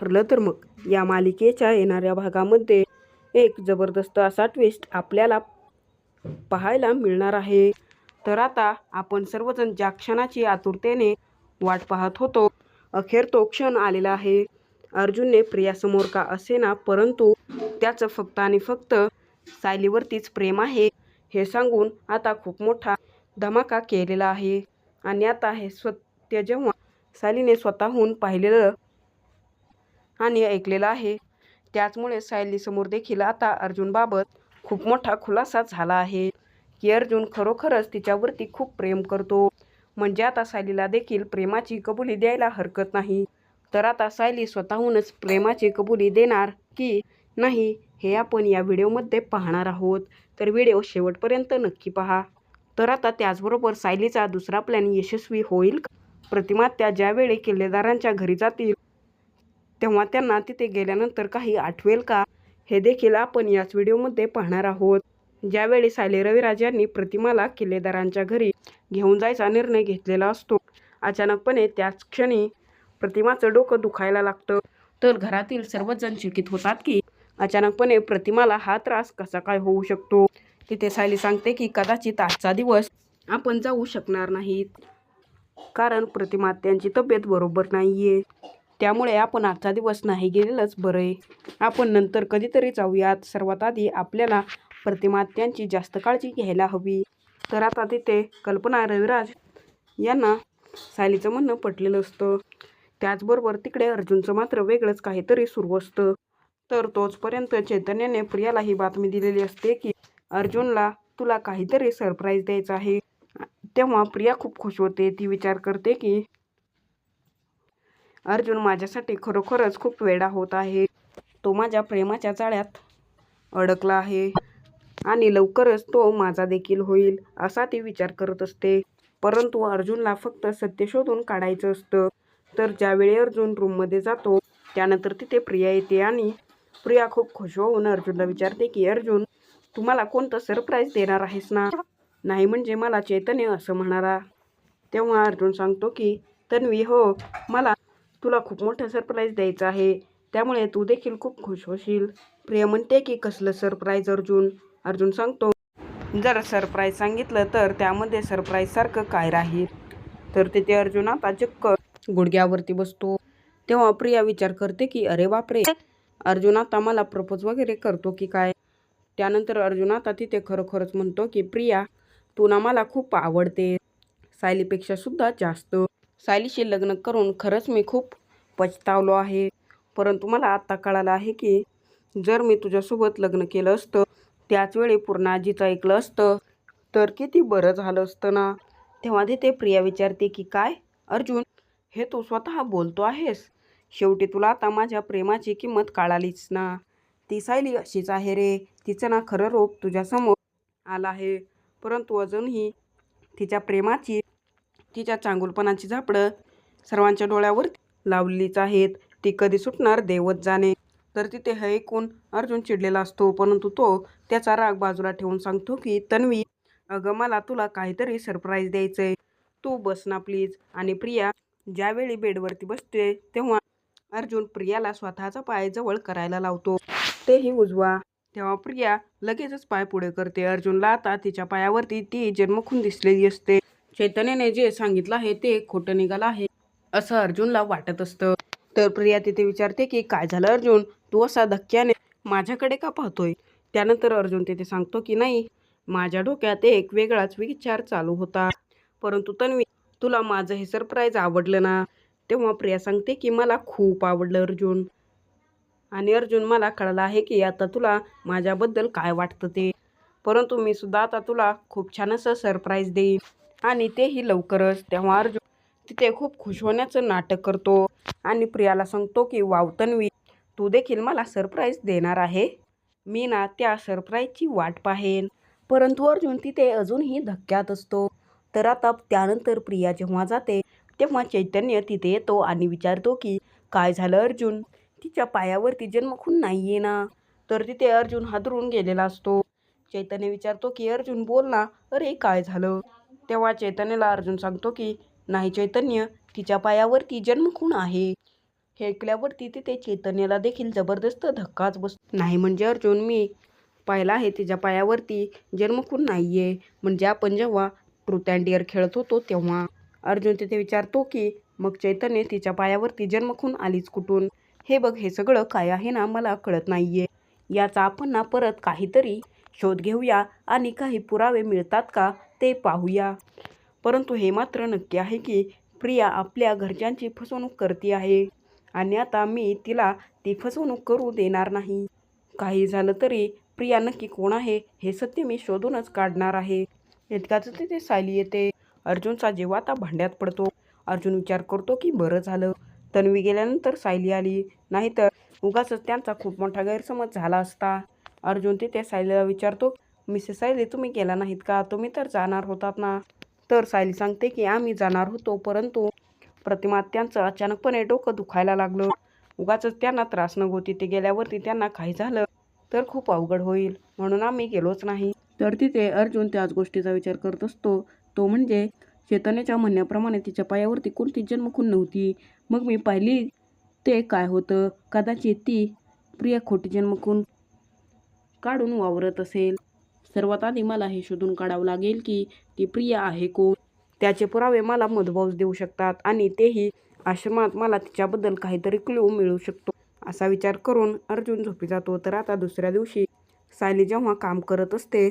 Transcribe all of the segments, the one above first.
ठरलं तर मग. या मालिकेच्या येणाऱ्या भागामध्ये एक जबरदस्त असा ट्विस्ट आपल्याला पाहायला मिळणार आहे. तर आता आपण सर्वजण ज्या क्षणाची आतुरतेने वाट पाहत होतो अखेर तो क्षण आलेला आहे. अर्जुनने प्रियासमोर का असेना परंतु त्याचं फक्त आणि फक्त सायलीवरतीच प्रेम आहे. हे सांगून आता खूप मोठा धमाका केलेला आहे. आणि आता हे सत्य जेव्हा सायलीने स्वतःहून पाहिलेलं आणि ऐकलेलं आहे. त्याचमुळे सायलीसमोर देखील आता अर्जुनबाबत खूप मोठा खुलासा झाला आहे. की अर्जुन खरोखरच तिच्यावरती खूप प्रेम करतो. म्हणजे आता सायलीला देखील प्रेमाची कबुली द्यायला हरकत नाही. तर आता सायली स्वतःहूनच प्रेमाची कबुली देणार की नाही हे आपण या व्हिडिओमध्ये पाहणार आहोत. तर व्हिडिओ शेवटपर्यंत नक्की पहा. तर आता त्याचबरोबर सायलीचा दुसरा प्लॅन यशस्वी होईल प्रतिमा त्या ज्यावेळी किल्लेदारांच्या घरी जातील तेव्हा त्यांना तिथे गेल्यानंतर काही आठवेल का? हे देखील आपण याच व्हिडिओमध्ये पाहणार आहोत. ज्यावेळी सायली रविराज यांनी प्रतिमाला किल्लेदारांच्या घरी घेऊन जायचा निर्णय घेतलेला असतो अचानकपणे त्याच क्षणी प्रतिमाचं डोकं दुखायला लागतं. तर घरातील सर्वच जण चिकित होतात की अचानकपणे प्रतिमाला हा त्रास कसा काय होऊ शकतो? तिथे सायली सांगते की कदाचित आजचा दिवस आपण जाऊ शकणार नाहीत कारण प्रतिमा त्यांची तब्येत बरोबर नाही आहे त्यामुळे आपण आजचा दिवस नाही गेलेलंच बरं आहे आपण नंतर कधीतरी जाऊयात. सर्वात आधी आपल्याला प्रतिमा त्यांची जास्त काळजी घ्यायला हवी. तर आता तिथे कल्पना रविराज यांना सायलीचं म्हणणं पटलेलं असतं. त्याचबरोबर तिकडे अर्जुनचं मात्र वेगळंच काहीतरी सुरू असतं. तर तोचपर्यंत चैतन्याने प्रियाला ही बातमी दिलेली असते की अर्जुनला तुला काहीतरी सरप्राईज द्यायचं आहे. तेव्हा प्रिया खूप खुश होते. ती विचार करते की अर्जुन माझ्यासाठी खरोखरच खूप वेडा होत आहे. तो माझ्या प्रेमाच्या जाळ्यात अडकला आहे आणि लवकरच तो माझा देखील होईल असा ती विचार करत असते. परंतु अर्जुनला फक्त सत्य शोधून काढायचं असतं. तर ज्यावेळी अर्जुन रूममध्ये जातो त्यानंतर तिथे प्रिया येते आणि प्रिया खूप खुश होऊन अर्जुनला विचारते की अर्जुन तुम्हाला कोणतं सरप्राईज देणार आहेस ना? नाही म्हणजे मला चैतन्य असं म्हणाला. तेव्हा अर्जुन सांगतो की तन्वी हो मला तुला खूप मोठं सरप्राईज द्यायचा आहे. त्यामुळे तू देखील खूप खुश होशील. प्रिया म्हणते की कसलं सरप्राईज अर्जुन? अर्जुन सांगतो जर सरप्राईज सांगितलं तर त्यामध्ये सरप्राईजसारखं काय राहील? तर तिथे अर्जुन आता चक्क गुडघ्यावरती बसतो. तेव्हा प्रिया विचार करते की अरे बापरे! अर्जुन आता मला प्रपोज वगैरे करतो की काय? त्यानंतर अर्जुन आता तिथे खरोखरच म्हणतो की प्रिया तू ना मला खूप आवडते. सायलीपेक्षा सुद्धा जास्त. सायलीशी लग्न करून खरंच मी खूप पछतावलो आहे. परंतु मला आत्ता कळालं आहे की जर मी तुझ्यासोबत लग्न केलं असतं त्याच वेळी पूर्ण आजीचं ऐकलं असतं तर किती बरं झालं असतं ना? तेव्हा ते प्रिया विचारते की काय? अर्जुन हे तू स्वतः बोलतो आहेस? शेवटी तुला आता माझ्या प्रेमाची किंमत कळालीच ना. ती सायली अशीच आहे रे. तिचं ना खरं रोप तुझ्यासमोर आलं आहे. परंतु अजूनही तिच्या प्रेमाची तिच्या चांगुलपणाची झापडं सर्वांच्या डोळ्यावर लावलीच आहेत. ती कधी सुटणार देवत जाणे. तर तिथे हे ऐकून अर्जुन चिडलेला असतो परंतु तो त्याचा राग बाजूला ठेवून सांगतो की तन्वी अगं मला तुला काहीतरी सरप्राईज द्यायचं आहे तू बस ना प्लीज आणि प्रिया ज्यावेळी बेडवरती बसते तेव्हा अर्जुन प्रियाला स्वतःचा पाय जवळ करायला लावतो. तेही उजवा. तेव्हा प्रिया लगेचच पाय पुढे करते. अर्जुनला आता तिच्या पायावरती ती जन्मखून दिसलेली असते. चैतन्याने जे सांगितलं आहे ते खोटं निघालं आहे असं अर्जुनला वाटत असतं. तर प्रिया तिथे विचारते की काय झालं अर्जुन? तू असा धक्क्याने माझ्याकडे का पाहतोय? त्यानंतर अर्जुन तिथे सांगतो की नाही माझ्या डोक्यात एक वेगळाच विचार चालू होता. परंतु तन्वी तुला माझं हे सरप्राईज आवडलं ना? तेव्हा प्रिया सांगते की मला खूप आवडलं अर्जुन. आणि अर्जुन मला कळलं आहे की आता तुला माझ्याबद्दल काय वाटतं ते? परंतु मी सुद्धा आता तुला खूप छान असं सरप्राईज देईन. आणि तेही लवकरच. तेव्हा अर्जुन तिथे खूप खुश होण्याचं नाटक करतो आणि प्रियाला सांगतो की वावतनवी तू देखील मला सरप्राईज देणार आहे. मी ना त्या सरप्राईजची वाट पाहेन. परंतु अर्जुन तिथे अजूनही धक्क्यात असतो. तर आता त्यानंतर प्रिया जेव्हा जाते तेव्हा चैतन्य तिथे येतो आणि विचारतो की काय झालं अर्जुन? तिच्या पायावरती जन्मखून नाही आहे ना? तर तिथे अर्जुन हादरून गेलेला असतो. चैतन्य विचारतो की अर्जुन बोल ना. अरे काय झालं? तेव्हा चैतन्याला अर्जुन सांगतो की नाही चैतन्य तिच्या पायावरती जन्मखूण आहे. हे ऐकल्यावरती तिथे चैतन्याला देखील जबरदस्त धक्काच बस नाही म्हणजे अर्जुन मी पाहिला आहे तिच्या पायावरती जन्मखून आहे म्हणजे आपण जेव्हा ट्रूथ अँड डिअर खेळत होतो तेव्हा. अर्जुन तिथे विचारतो की मग चैतन्य तिच्या पायावरती जन्मखून आलीच कुठून? हे बघ हे सगळं काय आहे ना मला कळत नाही आहे याचा आपण ना परत काहीतरी शोध घेऊया आणि काही पुरावे मिळतात का? ते पाहूया. परंतु हे मात्र नक्की आहे की प्रिया आपल्या घरच्यांची फसवणूक करते आहे आणि आता मी तिला ती फसवणूक करू देणार नाही. काही झालं तरी प्रिया नक्की कोण आहे हे सत्य मी शोधूनच काढणार आहे. इतकाच तिथे सायली येते. अर्जुनचा जेव्हा आता भांड्यात पडतो. अर्जुन विचार करतो की बरं झालं. तन्वी गेल्यानंतर सायली आली. नाहीतर उगाच त्यांचा खूप मोठा गैरसमज झाला असता. अर्जुन तिथे सायलीला विचारतो मिसेस सायली तुम्ही गेला नाहीत का? तुम्ही तर जाणार होतात ना. तर सायली सांगते की आम्ही जाणार होतो परंतु प्रतिमा त्यांचं अचानकपणे डोकं दुखायला लागलं. उगाच त्यांना त्रास नको तिथे गेल्यावरती त्यांना काही झालं तर खूप अवघड होईल. म्हणून आम्ही गेलोच नाही. तर तिथे अर्जुन त्याच गोष्टीचा विचार करत असतो. तो म्हणजे चेतनेच्या म्हणण्याप्रमाणे तिच्या पायावरती कोणती जन्मखून नव्हती. मग मी पाहिली ते काय होतं. कदाचित ती प्रिया खोटी जन्मखून काढून वावरत असेल. सर्वात आधी मला हे शोधून काढावं लागेल की ती प्रिया आहे कोण? त्याचे पुरावे मला मधुभाऊस देऊ शकतात आणि तेही आश्रमात मला तिच्याबद्दल काहीतरी क्लू मिळू शकतो. असा विचार करून अर्जुन झोपी जातो. तर आता दुसऱ्या दिवशी सायली जेव्हा काम करत असते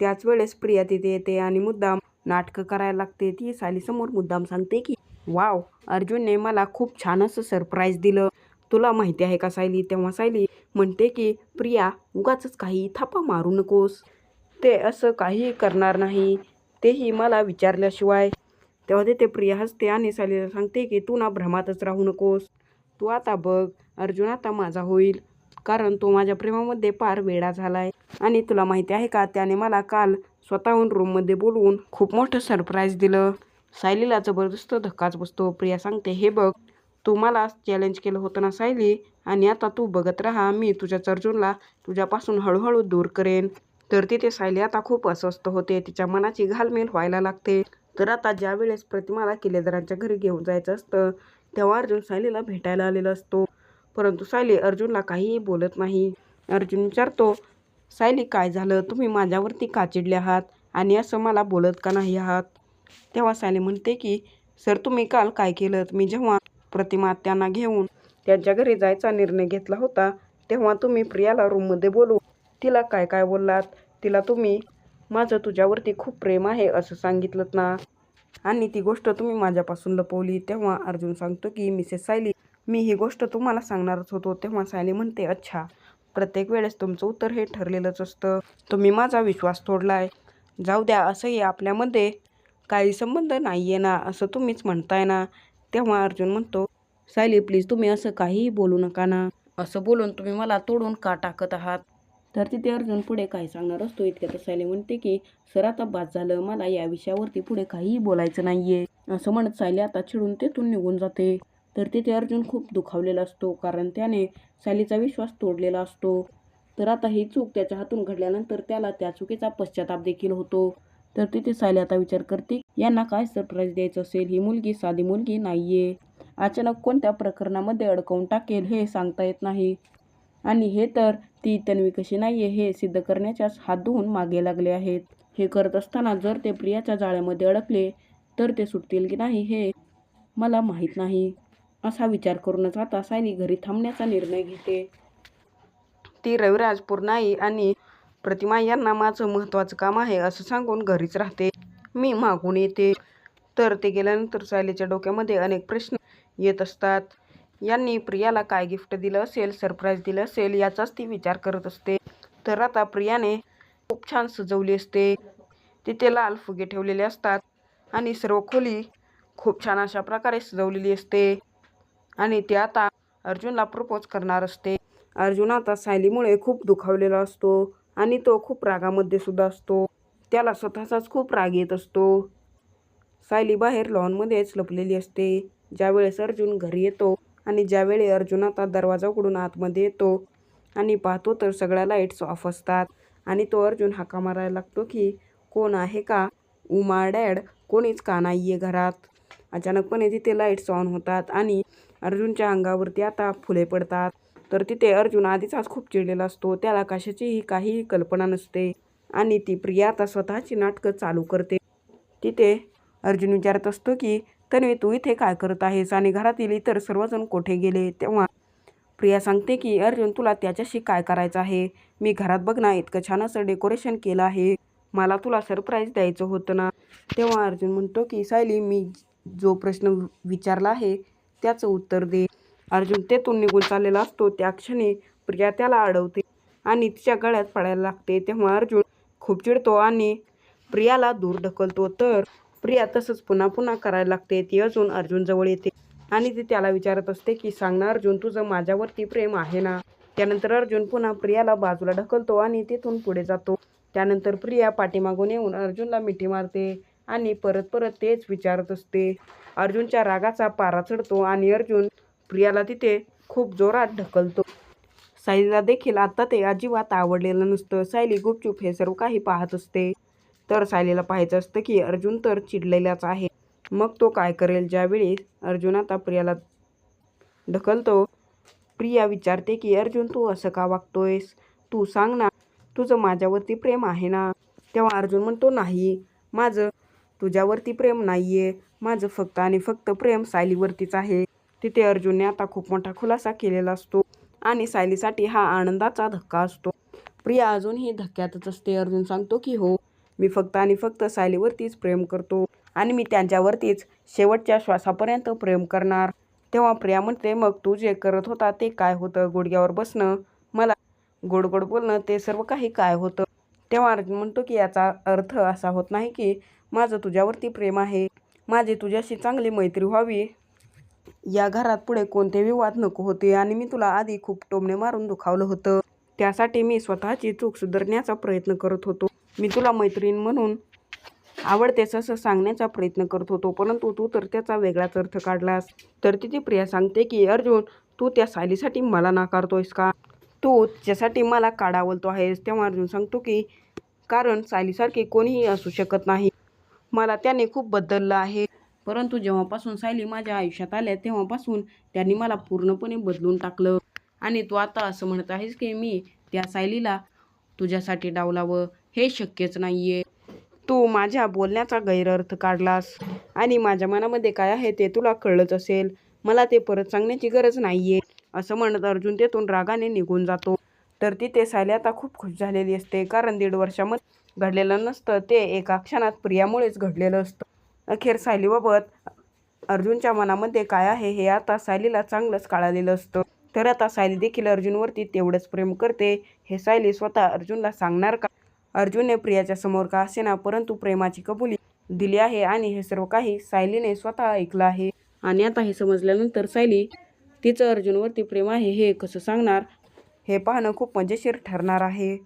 त्याच वेळेस प्रिया तिथे येते आणि मुद्दाम नाटकं करायला लागते. ती सायलीसमोर मुद्दाम सांगते की वाव अर्जुनने मला खूप छान असं सरप्राईज दिलं. तुला माहिती आहे का सायली? तेव्हा सायली म्हणते की प्रिया उगाच काही थापा मारू नकोस. ते असं काही करणार नाही. तेही मला विचारल्याशिवाय. तेव्हा ते प्रिया हसते आणि सायलीला सांगते की तू ना भ्रमातच राहू नकोस. तू आता बघ अर्जुन आता माझा होईल. कारण तो माझ्या प्रेमामध्ये फार वेडा आहे आणि तुला माहिती आहे का त्याने मला काल स्वतःहून रूममध्ये बोलवून खूप मोठं सरप्राईज दिलं. सायलीला जबरदस्त धक्काच बसतो. प्रिया सांगते हे बघ तू मला चॅलेंज केलं होतं ना सायली? आणि आता तू बघत राहा मी तुझ्याच अर्जुनला तुझ्यापासून हळूहळू दूर करेन. तर तिथे सायली आता खूप अस्वस्थ होते. तिच्या मनाची घालमेल व्हायला लागते. तर आता ज्या वेळेस प्रतिमाला किल्लेदारांच्या घरी घेऊन जायचं असतं तेव्हा अर्जुन सायलीला भेटायला आलेला असतो. परंतु सायली अर्जुनला काहीही बोलत नाही. अर्जुन विचारतो सायली काय झालं? तुम्ही माझ्यावरती का चिडले आहात? आणि असं मला बोलत का नाही आहात? तेव्हा सायली म्हणते की सर तुम्ही काल काय केलं? मी जेव्हा प्रतिमा त्यांना घेऊन त्यांच्या घरी जायचा निर्णय घेतला होता तेव्हा तुम्ही प्रियाला रूममध्ये बोलू तिला काय काय बोललात? तिला तुम्ही माझं तुझ्यावरती खूप प्रेम आहे असं सांगितलं ना. आणि ती गोष्ट तुम्ही माझ्यापासून लपवली. तेव्हा अर्जुन सांगतो की मिसेस सायली मी ही गोष्ट तुम्हाला सांगणारच होतो. तेव्हा सायली म्हणते अच्छा प्रत्येक वेळेस तुमचं उत्तर हे ठरलेलंच असतं. तुम्ही माझा विश्वास तोडलाय. जाऊ द्या असंही आपल्यामध्ये काही संबंध नाही आहे ना असं तुम्हीच म्हणताय ना. तेव्हा अर्जुन म्हणतो सायली प्लीज तुम्ही असं काहीही बोलू नका ना. असं बोलून तुम्ही मला तोडून का टाकत आहात? तर तिथे अर्जुन पुढे काय सांगणार असतो इतक्यात सायली म्हणते की सर आता बाद झालं मला या विषयावरती पुढे काहीही बोलायचं नाहीये. असं म्हणत सायली आता चिडून तेथून निघून जाते. तर तिथे अर्जुन खूप दुखावलेला असतो कारण त्याने सायलीचा विश्वास तोडलेला असतो. तर आता ही चूक त्याच्या हातून घडल्यानंतर त्याला त्या चुकीचा पश्चाताप देखील होतो. तर तिथे सायली आता विचार करते यांना काय सरप्राईज द्यायचं असेल? ही मुलगी साधी मुलगी नाहीये. अचानक कोणत्या प्रकरणामध्ये अडकवून टाकेल हे सांगता येत नाही. आणि हे तर ती तन्वी कशी नाहीये हे सिद्ध करण्याच्याच हात धुवून मागे लागले आहेत. हे करत असताना जर ते प्रियाच्या जाळ्यामध्ये अडकले तर ते सुटतील की नाही हे मला माहीत नाही. असा विचार करूनच आता सायली घरी थांबण्याचा निर्णय घेते. ती रविराज पूर्णाई आणि प्रतिमा यांना माझं महत्त्वाचं काम आहे असं सांगून घरीच राहते. मी मागून येते. तर ते गेल्यानंतर सायलीच्या डोक्यामध्ये अनेक प्रश्न येत असतात. यांनी प्रियाला काय गिफ्ट दिलं असेल सरप्राईज दिलं असेल याचाच ती विचार करत असते. तर आता प्रियाने खूप छान सजवली असते. तिथे लाल फुगे ठेवलेले असतात आणि सर्व खोली खूप छान अशा प्रकारे सजवलेली असते. आणि ती आता अर्जुनला प्रपोज करणार असते. अर्जुन आता सायलीमुळे खूप दुखावलेला असतो आणि तो खूप रागामध्ये सुद्धा असतो. त्याला स्वतःचाच खूप राग येत असतो. सायली बाहेर लॉनमध्येच लपलेली असते. ज्यावेळेस अर्जुन घरी येतो आणि ज्यावेळी अर्जुन आता दरवाजा उघडून आतमध्ये येतो आणि पाहतो तर सगळ्या लाईट्स ऑफ असतात. आणि तो अर्जुन हाका मारायला लागतो की कोण आहे का? उमा डॅड कोणीच का नाही आहे घरात? अचानकपणे तिथे लाईट्स ऑन होतात आणि अर्जुनच्या अंगावरती आता फुले पडतात. तर तिथे अर्जुन आधीचाच खूप चिडलेला असतो. त्याला कशाचीही काहीही कल्पना नसते आणि ती प्रिया आता स्वतःची नाटकं चालू करते. तिथे अर्जुन विचारत असतो की तन्वी तू इथे काय करत आहेस? आणि घरातील इतर सर्वजण कोठे गेले? तेव्हा प्रिया सांगते की अर्जुन तुला त्याच्याशी काय करायचं आहे? मी घरात बघ ना इतकं छान असं डेकोरेशन केलं आहे. मला तुला सरप्राईज द्यायचं होतं ना? तेव्हा अर्जुन म्हणतो की सायली मी जो प्रश्न विचारला आहे त्याचं उत्तर दे. अर्जुन तेथून निघून चाललेला असतो. त्या क्षणी प्रिया त्याला अडवते आणि तिच्या गळ्यात पडायला लागते. तेव्हा अर्जुन खूप चिडतो आणि प्रियाला दूर ढकलतो. तर प्रिया तसंच पुन्हा पुन्हा करायला लागते. ती अजून अर्जुनजवळ येते. आणि ती त्याला विचारत असते की सांग ना अर्जुन तुझं माझ्यावरती प्रेम आहे ना? त्यानंतर अर्जुन पुन्हा प्रियाला बाजूला ढकलतो आणि तिथून पुढे जातो. त्यानंतर प्रिया पाठीमागून येऊन अर्जुनला मिठी मारते आणि परत परत तेच विचारत असते. अर्जुनच्या रागाचा पारा चढतो आणि अर्जुन प्रियाला तिथे खूप जोरात ढकलतो. सायलीला देखील आता ते अजिबात आवडलेलं नसतं. सायली गुपचूप हे सर्व काही पाहत असते. तर सायलीला पाहायचं असतं की अर्जुन तर चिडलेलाच आहे. मग तो काय करेल? ज्यावेळी अर्जुन आता प्रियाला ढकलतो प्रिया विचारते की अर्जुन तू असं का वागतोयस? तू सांग ना तुझं माझ्यावरती प्रेम आहे ना? तेव्हा अर्जुन म्हणतो नाही माझं तुझ्यावरती प्रेम नाही आहे माझं फक्त आणि फक्त प्रेम सायलीवरतीच आहे. तिथे अर्जुनने आता खूप मोठा खुलासा केलेला असतो आणि सायलीसाठी हा आनंदाचा धक्का असतो. प्रिया अजूनही धक्क्यातच असते. अर्जुन सांगतो की हो मी फक्त आणि फक्त सायलीवरतीच प्रेम करतो आणि मी त्यांच्यावरतीच शेवटच्या श्वासापर्यंत प्रेम करणार. तेव्हा प्रिया म्हणते मग तू जे करत होता ते काय होतं? गुडघ्यावर बसणं मला गोड गोड बोलणं ते सर्व काही काय होतं? तेव्हा अर्जुन म्हणतो की याचा अर्थ असा होत नाही की माझं तुझ्यावरती प्रेम आहे. माझी तुझ्याशी चांगली मैत्री व्हावी. या घरात पुढे कोणते विवाद नको होते आणि मी तुला आधी खूप टोमणे मारून दुखावलं होतं. त्यासाठी मी स्वतःची चूक सुधारण्याचा प्रयत्न करत होतो. मी तुला मैत्रीण म्हणून आवडतेस असं सांगण्याचा प्रयत्न करत होतो. परंतु तू तर त्याचा वेगळाच अर्थ काढलास. तर तिथे प्रिया सांगते की अर्जुन तू त्या सायलीसाठी मला नाकारतोयस का? तू त्यासाठी मला काढावलतो आहेस तेव्हा अर्जुन सांगतो की कारण सायलीसारखी कोणीही असू शकत नाही. मला त्याने खूप बदललं आहे. परंतु जेव्हापासून सायली माझ्या आयुष्यात आल्या तेव्हापासून त्यांनी मला पूर्णपणे बदलून टाकलं. आणि तू आता असं म्हणत आहेस की मी त्या सायलीला तुझ्यासाठी डावलावं. हे शक्यच नाही आहे तू माझ्या बोलण्याचा गैरअर्थ काढलास. आणि माझ्या मनामध्ये काय आहे ते तुला कळलंच असेल. मला ते परत सांगण्याची गरज नाही आहे असं म्हणत अर्जुन तेथून रागाने निघून जातो. तर तिथे सायली आता खूप खुश झालेली असते. कारण दीड वर्षामध्ये घडलेलं नसतं. ते एका क्षणात प्रियामुळेच घडलेलं असतं. अखेर सायलीबाबत अर्जुनच्या मनामध्ये काय आहे हे आता सायलीला चांगलंच कळालेलं असतं. तर आता सायली देखील अर्जुनवरती तेवढंच प्रेम करते. हे सायली स्वतः अर्जुनला सांगणार का? अर्जुनने प्रियाच्या समोर का असेना परंतु प्रेमाची कबुली दिली आहे आणि हे सर्व काही सायलीने स्वतः ऐकलं आहे. आणि आता हे समजल्यानंतर सायली तिचं अर्जुनवरती प्रेम आहे हे कसं सांगणार? हे पाहणं खूप मजेशीर ठरणार आहे.